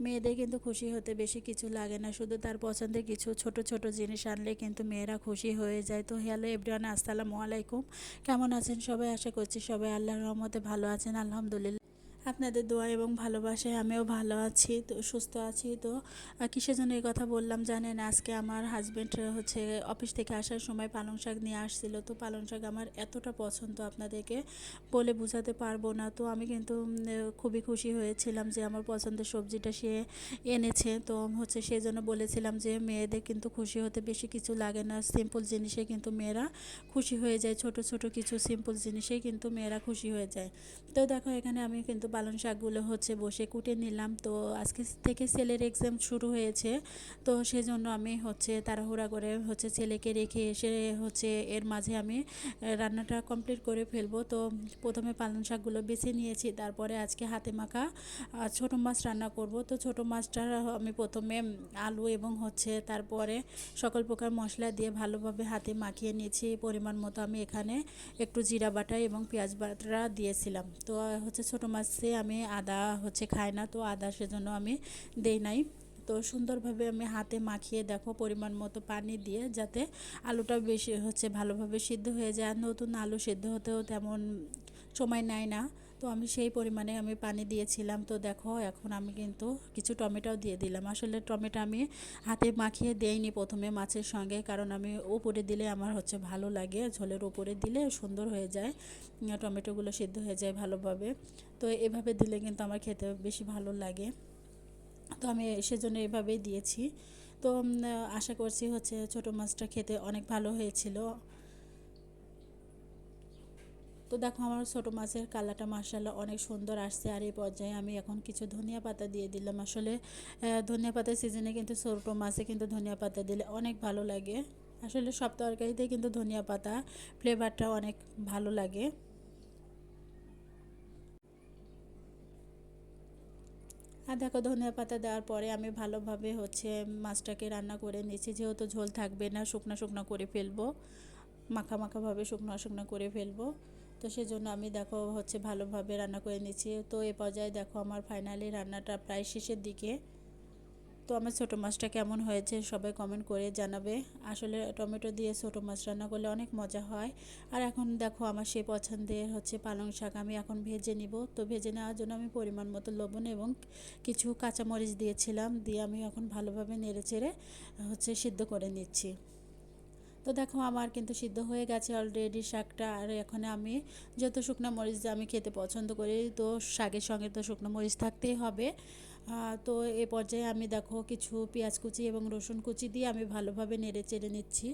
মেয়েদের কিন্তু খুশি হতে বেশি কিছু লাগে না। শুধু তার পছন্দের কিছু ছোট ছোট জিনিস আনলে কিন্তু মেয়েরা খুশি হয়ে যায়। তো হ্যালো এভরিওয়ান, আসসালামু আলাইকুম। কেমন আছেন সবাই? আশা করছি সবাই আল্লাহর রহমতে ভালো আছেন। আলহামদুলিল্লাহ। আপনাদের দোয়া এবং ভালোবাসায় আমিও ভালো আছি, তো সুস্থ আছি। তো কিসের জন্য এই কথা বললাম জানেন? আজকে আমার হাজব্যান্ড হচ্ছে অফিস থেকে আসার সময় পালং শাক নিয়ে আসছিল। তো পালং শাক আমার এতটা পছন্দ আপনাদেরকে বলে বোঝাতে পারব না। তো আমি কিন্তু খুবই খুশি হয়েছিলাম যে আমার পছন্দের সবজিটা সে এনেছে। তো হচ্ছে সেই জন্য বলেছিলাম যে মেয়েদের কিন্তু খুশি হতে বেশি কিছু লাগে না। সিম্পল জিনিসে কিন্তু মেয়েরা খুশি হয়ে যায়। ছোট ছোট কিছু সিম্পল জিনিসেই কিন্তু মেয়েরা খুশি হয়ে যায়। তো দেখো, এখানে আমি কিন্তু পালং শাকগুলো হচ্ছে বসে কুটে নিলাম। তো আজকে থেকে ছেলের এক্সাম শুরু হয়েছে। তো সেজন্য আমি হচ্ছে তাড়াহুড়া করে হচ্ছে ছেলেকে রেখে এসে হচ্ছে এর মাঝে আমি রান্নাটা কমপ্লিট করে ফেলব। তো প্রথমে পালং শাকগুলো বেছে নিয়েছি, তারপরে আজকে হাতে মাখা ছোট মাছ রান্না করব। তো ছোট মাছটা আমি প্রথমে আলু এবং হচ্ছে তারপরে সকল প্রকার মশলা দিয়ে ভালোভাবে হাতে মাখিয়ে নিয়েছি। পরিমাণ মতো আমি এখানে একটু জিরা বাটা এবং পেঁয়াজ বাটা দিয়েছিলাম। তো হচ্ছে ছোট মাছে আমি আদা হচ্ছে খাই না, তো আদা সেজন্য আমি দেই নাই। তো সুন্দরভাবে আমি হাতে মাখিয়ে দেখো পরিমাণ মতো পানি দিয়ে যাতে আলুটা বেশি হচ্ছে ভালোভাবে সিদ্ধ হয়ে যায়। নতুন আলু সিদ্ধ হতেও তেমন সময় নেয় না। তো আমি সেই পরিমাণে আমি পানি দিয়েছিলাম। তো দেখো, এখন আমি কিন্তু কিছু টমেটোও দিয়ে দিলাম। আসলে টমেটো আমি হাতে মাখিয়ে দেইনি প্রথমে মাছের সঙ্গে, কারণ আমি উপরে দিলে আমার হচ্ছে ভালো লাগে। ঝোলের উপরে দিলে সুন্দর হয়ে যায় টমেটোগুলো সিদ্ধ হয়ে যায় ভালোভাবে। তো এভাবে দিলে কিন্তু আমার খেতে বেশি ভালো লাগে। তো আমি সেজন্য এভাবেই দিয়েছি। তো আশা করছি হচ্ছে ছোট মাছটা খেতে অনেক ভালো হয়েছিল। তো দেখো আমার ছোটো মাছের কালারটা মার্শাল্লাহ অনেক সুন্দর আসছে আর এই পর্যায়ে আমি এখন কিছু ধনিয়া পাতা দিয়ে দিলাম। আসলে ধনিয়া পাতার সিজনে কিন্তু ছোটো মাছে কিন্তু ধনিয়া পাতা দিলে অনেক ভালো লাগে। আসলে সব তরকারিতে কিন্তু ধনিয়া পাতা ফ্লেভারটা অনেক ভালো লাগে। আর দেখো ধনিয়া পাতা দেওয়ার পরে আমি ভালোভাবে হচ্ছে মাছটাকে রান্না করে নিয়েছি। যেহেতু ঝোল থাকবে না, শুকনো শুকনো করে ফেলব, মাখা মাখাভাবে শুকনো শুকনো করে ফেলব। তো সেজন্য আমি দেখো হচ্ছে ভালোভাবে রান্না করে নিচ্ছি। তো এ পর্যায়ে দেখো আমার ফাইনালি রান্নাটা প্রায় শেষের দিকে। তো আমার ছোটো মাছটা কেমন হয়েছে সবাই কমেন্ট করে জানাবে। আসলে টমেটো দিয়ে ছোটো মাছ রান্না করলে অনেক মজা হয়। আর এখন দেখো আমার সেই পছন্দের হচ্ছে পালং শাক আমি এখন ভেজে নিব। তো ভেজে নেওয়ার জন্য আমি পরিমাণ মতো লবণ এবং কিছু কাঁচামরিচ দিয়েছিলাম। দিয়ে আমি এখন ভালোভাবে নেড়ে চেড়ে হচ্ছে সিদ্ধ করে নিচ্ছি। তো দেখো, আমার কিন্তু সিদ্ধ হয়ে গেছে অলরেডি শাকটা। আর এখন আমি যত শুকনো মরিচ আমি খেতে পছন্দ করি, তো শাকের সঙ্গে তো শুকনো মরিচ থাকতেই হবে। তো এ পর্যায়ে আমি দেখো কিছু পেঁয়াজ কুচি এবং রসুন কুচি দিয়ে আমি ভালোভাবে নেড়ে চেড়ে নিচ্ছি।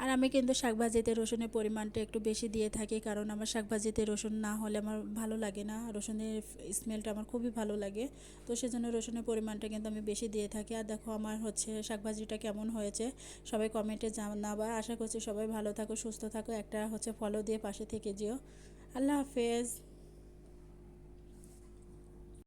আর আমি কিন্তু শাকভাজিতে রসুনের পরিমাণটা একটু বেশি দিয়ে থাকি, কারণ আমার শাকভাজিতে রসুন না হলে আমার ভালো লাগে না। রসুনের স্মেলটা আমার খুবই ভালো লাগে। তো সেজন্য রসুনের পরিমাণটা কিন্তু আমি বেশি দিয়ে থাকি। আর দেখো আমার হচ্ছে শাকভাজিটা কেমন হয়েছে, সবাই কমেন্টে জানাবা। আশা করছি সবাই ভালো থাকো, সুস্থ থাকো। একটা হচ্ছে ফলো দিয়ে পাশে থেকে যেও। আল্লাহ হাফেজ।